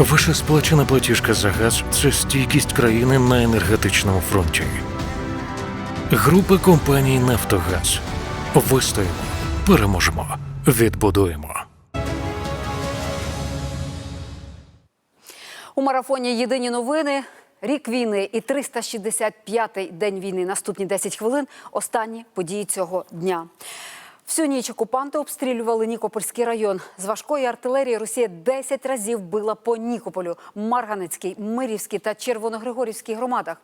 Ваша сплачена платіжка за газ це стійкість країни на енергетичному фронті. Група компаній Нафтогаз. Вистоїмо, переможемо, відбудуємо. У марафоні Єдині новини. Рік війни і 365-й день війни. Наступні 10 хвилин. Останні події цього дня. Всю ніч окупанти обстрілювали Нікопольський район. З важкої артилерії Росія 10 разів била по Нікополю, Марганецькій, Мирівській та Червоногригорівській громадах.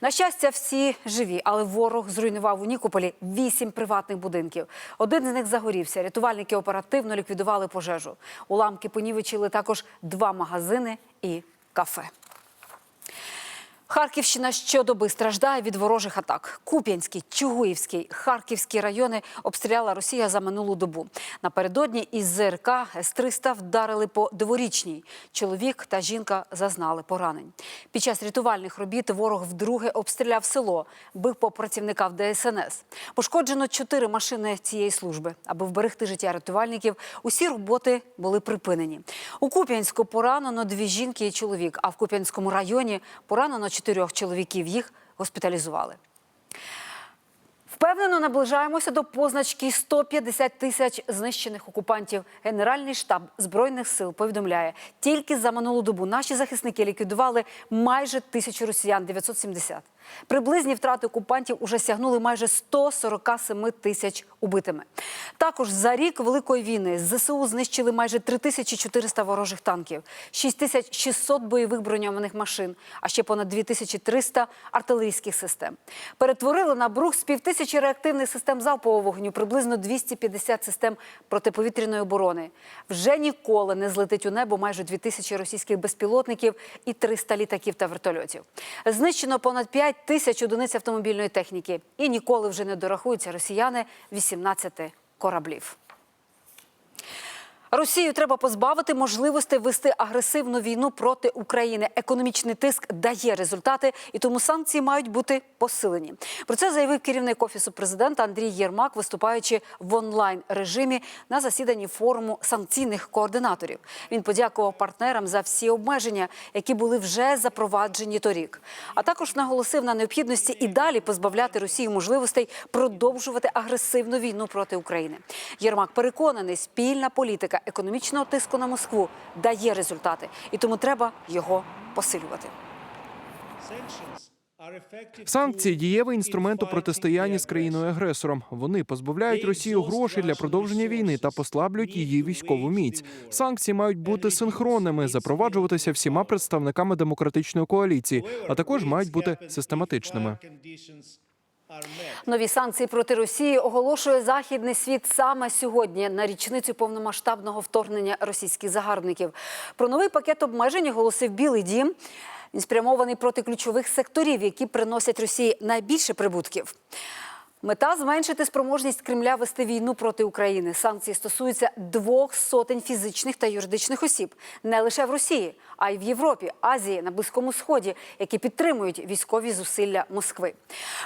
На щастя, всі живі, але ворог зруйнував у Нікополі 8 приватних будинків. Один з них загорівся. Рятувальники оперативно ліквідували пожежу. Уламки понівечили також два магазини і кафе. Харківщина щодоби страждає від ворожих атак. Куп'янський, Чугуївський, Харківські райони обстріляла Росія за минулу добу. Напередодні із ЗРК С-300 вдарили по дворічній. Чоловік та жінка зазнали поранень. Під час рятувальних робіт ворог вдруге обстріляв село, бив по працівникам ДСНС. Пошкоджено чотири машини цієї служби. Аби вберегти життя рятувальників, усі роботи були припинені. У Куп'янську поранено дві жінки і чоловік, а в Куп'янському районі поранено чотирьох чоловіків. Їх госпіталізували. Впевнено наближаємося до позначки 150 тисяч знищених окупантів. Генеральний штаб збройних сил повідомляє, тільки за минулу добу наші захисники ліквідували майже тисячу росіян 970. Приблизні втрати окупантів уже сягнули майже 147 тисяч убитими. Також за рік великої війни ЗСУ знищили майже 3400 ворожих танків, 6600 бойових броньованих машин, а ще понад 2300 артилерійських систем. Перетворили на брух з півтисячі реактивних систем залпового вогню, приблизно 250 систем протиповітряної оборони. Вже ніколи не злетить у небо майже 2000 російських безпілотників і 300 літаків та вертольотів. Знищено понад 5 тисяч одиниць автомобільної техніки. І ніколи вже не дорахуються росіяни 18 кораблів. Росію треба позбавити можливості вести агресивну війну проти України. Економічний тиск дає результати, і тому санкції мають бути посилені. Про це заявив керівник офісу президента Андрій Єрмак, виступаючи в онлайн режимі на засіданні форуму санкційних координаторів. Він подякував партнерам за всі обмеження, які були вже запроваджені торік. А також наголосив на необхідності і далі позбавляти Росію можливостей продовжувати агресивну війну проти України. Єрмак переконаний, спільна політика економічного тиску на Москву дає результати, і тому треба його посилювати. Санкції дієвий інструмент у протистоянні з країною-агресором. Вони позбавляють Росію грошей для продовження війни та послаблюють її військову міць. Санкції мають бути синхронними, запроваджуватися всіма представниками демократичної коаліції, а також мають бути систематичними. Нові санкції проти Росії оголошує західний світ саме сьогодні на річницю повномасштабного вторгнення російських загарбників. Про новий пакет обмежень оголосив Білий Дім. Він спрямований проти ключових секторів, які приносять Росії найбільше прибутків. Мета зменшити спроможність Кремля вести війну проти України. Санкції стосуються двох сотень фізичних та юридичних осіб не лише в Росії, а й в Європі, Азії, на Близькому Сході, які підтримують військові зусилля Москви.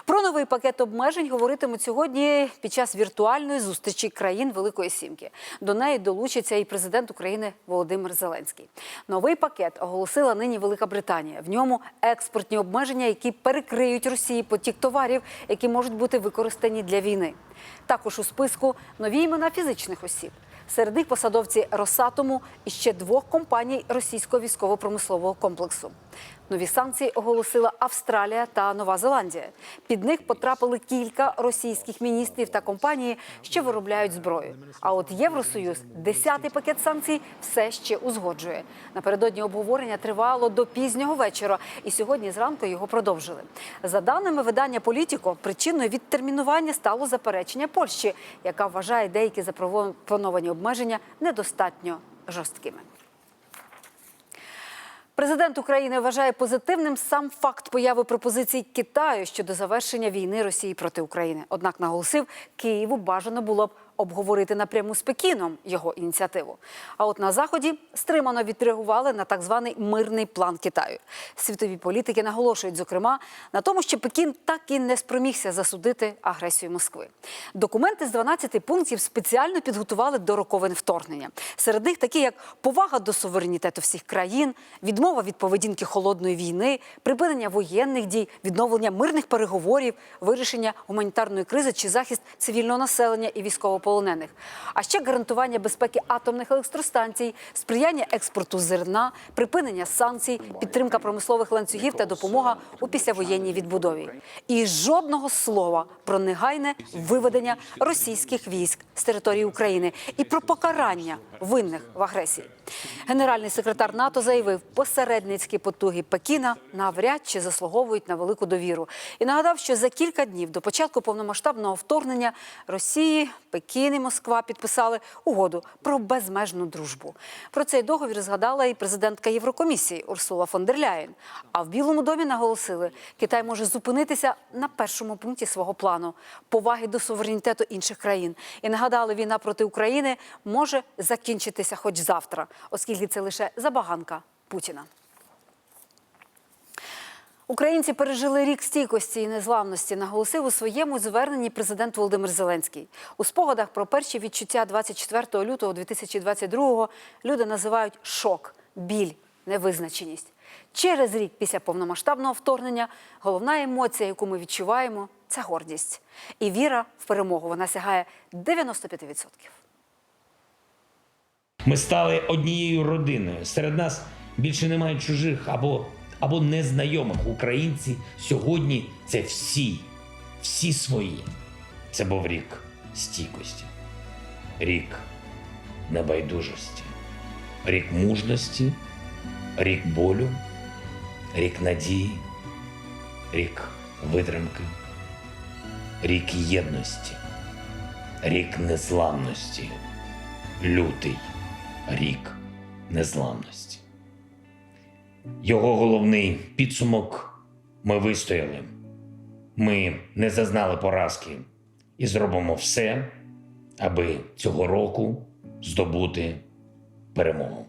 Про новий пакет обмежень говоритимуть сьогодні під час віртуальної зустрічі країн Великої Сімки. До неї долучиться і президент України Володимир Зеленський. Новий пакет оголосила нині Велика Британія. В ньому експортні обмеження, які перекриють Росії потік товарів, які можуть бути використані для війни. Також у списку нові імена фізичних осіб. Серед них посадовці Росатому і ще двох компаній російського військово-промислового комплексу. Нові санкції оголосила Австралія та Нова Зеландія. Під них потрапили кілька російських міністрів та компанії, що виробляють зброю. А от Євросоюз десятий пакет санкцій все ще узгоджує. Напередодні обговорення тривало до пізнього вечора, і сьогодні зранку його продовжили. За даними видання Політіко, причиною відтермінування стало заперечення Польщі, яка вважає деякі запропоновані обмеження недостатньо жорсткими. Президент України вважає позитивним сам факт появи пропозицій Китаю щодо завершення війни Росії проти України. Однак наголосив, Києву бажано було б обговорити напряму з Пекіном його ініціативу. А от на заході стримано відреагували на так званий мирний план Китаю. Світові політики наголошують, зокрема, на тому, що Пекін так і не спромігся засудити агресію Москви. Документи з 12 пунктів спеціально підготували до роковин вторгнення. Серед них такі, як повага до суверенітету всіх країн, відмова від поведінки холодної війни, припинення воєнних дій, відновлення мирних переговорів, вирішення гуманітарної кризи чи захист цивільного населення і військовополонених. А ще гарантування безпеки атомних електростанцій, сприяння експорту зерна, припинення санкцій, підтримка промислових ланцюгів та допомога у післявоєнній відбудові. І жодного слова про негайне виведення російських військ з території України і про покарання винних в агресії. Генеральний секретар НАТО заявив, посередницькі потуги Пекіна навряд чи заслуговують на велику довіру. І нагадав, що за кілька днів до початку повномасштабного вторгнення Росії, Пекін і Москва підписали угоду про безмежну дружбу. Про цей договір згадала і президентка Єврокомісії Урсула фон дер Ляєн. А в Білому домі наголосили, Китай може зупинитися на першому пункті свого плану поваги до суверенітету інших країн. І нагадали, війна проти України може закінчитися хоч завтра, оскільки це лише забаганка Путіна. Українці пережили рік стійкості і незламності, наголосив у своєму зверненні президент Володимир Зеленський. У спогадах про перші відчуття 24 лютого 2022-го люди називають шок, біль, невизначеність. Через рік після повномасштабного вторгнення головна емоція, яку ми відчуваємо, це гордість. І віра в перемогу вона сягає 95%. Ми стали однією родиною. Серед нас більше немає чужих або, або незнайомих. Українці сьогодні це всі, всі свої. Це був рік стійкості, рік небайдужості, рік мужності, рік болю, рік надії, рік витримки, рік єдності, рік незламності, лютий рік незламності. Його головний підсумок ми вистояли. Ми не зазнали поразки і зробимо все, аби цього року здобути перемогу.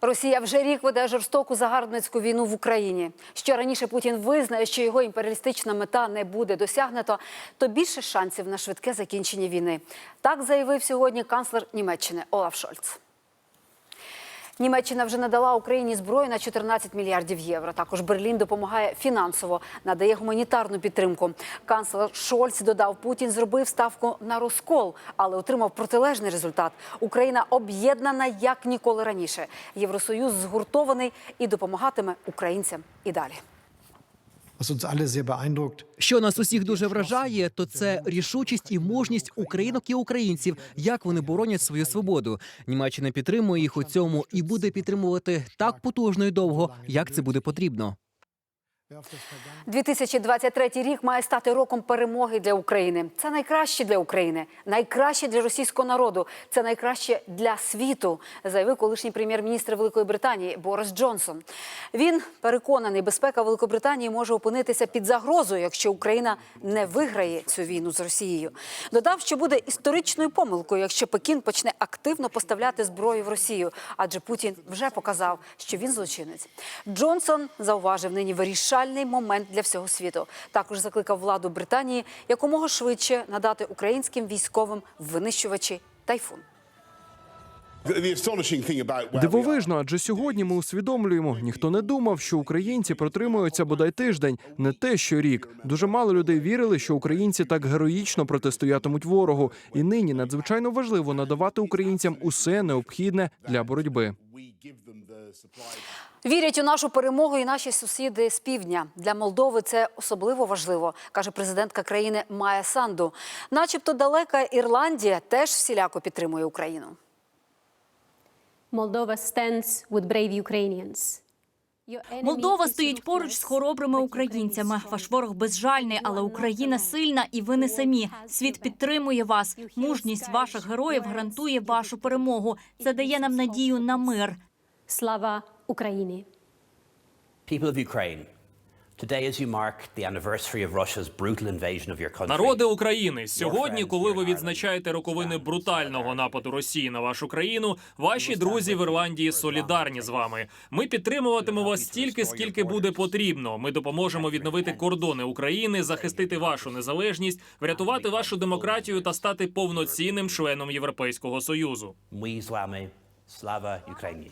Росія вже рік веде жорстоку загарбницьку війну в Україні. Що раніше Путін визнає, що його імперіалістична мета не буде досягнуто, то більше шансів на швидке закінчення війни. Так заявив сьогодні канцлер Німеччини Олаф Шольц. Німеччина вже надала Україні зброю на 14 мільярдів євро. Також Берлін допомагає фінансово, надає гуманітарну підтримку. Канцлер Шольц додав, Путін зробив ставку на розкол, але отримав протилежний результат. Україна об'єднана як ніколи раніше. Євросоюз згуртований і допомагатиме українцям і далі. Що нас усіх дуже вражає, то це рішучість і мужність українок і українців, як вони боронять свою свободу. Німеччина підтримує їх у цьому і буде підтримувати так потужно і довго, як це буде потрібно. 2023 рік має стати роком перемоги для України. Це найкраще для України, найкраще для російського народу. Це найкраще для світу, заявив колишній прем'єр-міністр Великої Британії Борис Джонсон. Він переконаний, безпека Великобританії може опинитися під загрозою, якщо Україна не виграє цю війну з Росією. Додав, що буде історичною помилкою, якщо Пекін почне активно поставляти зброю в Росію, адже Путін вже показав, що він злочинець. Джонсон зауважив нині вирішальний момент для всього світу. Також закликав владу Британії якомога швидше надати українським військовим винищувачі тайфун. Дивовижно, адже сьогодні ми усвідомлюємо, ніхто не думав, що українці протримуються бодай тиждень, не те, що рік. Дуже мало людей вірили, що українці так героїчно протистоятимуть ворогу. І нині надзвичайно важливо надавати українцям усе необхідне для боротьби. Вірять у нашу перемогу і наші сусіди з півдня. Для Молдови це особливо важливо, каже президентка країни Майя Санду. Начебто далека Ірландія теж всіляко підтримує Україну. Moldova stands with brave Ukrainians. Молдова стоїть поруч з хоробрими українцями. Ваш ворог безжальний, але Україна сильна, і ви не самі. Світ підтримує вас. Мужність ваших героїв гарантує вашу перемогу. Це дає нам надію на мир. Слава Україні! People of Ukraine, Народи України, сьогодні, коли ви відзначаєте роковини брутального нападу Росії на вашу країну, ваші друзі в Ірландії солідарні з вами. Ми підтримуватимемо вас стільки, скільки буде потрібно. Ми допоможемо відновити кордони України, захистити вашу незалежність, врятувати вашу демократію та стати повноцінним членом Європейського союзу. ми з вами. Слава Україні!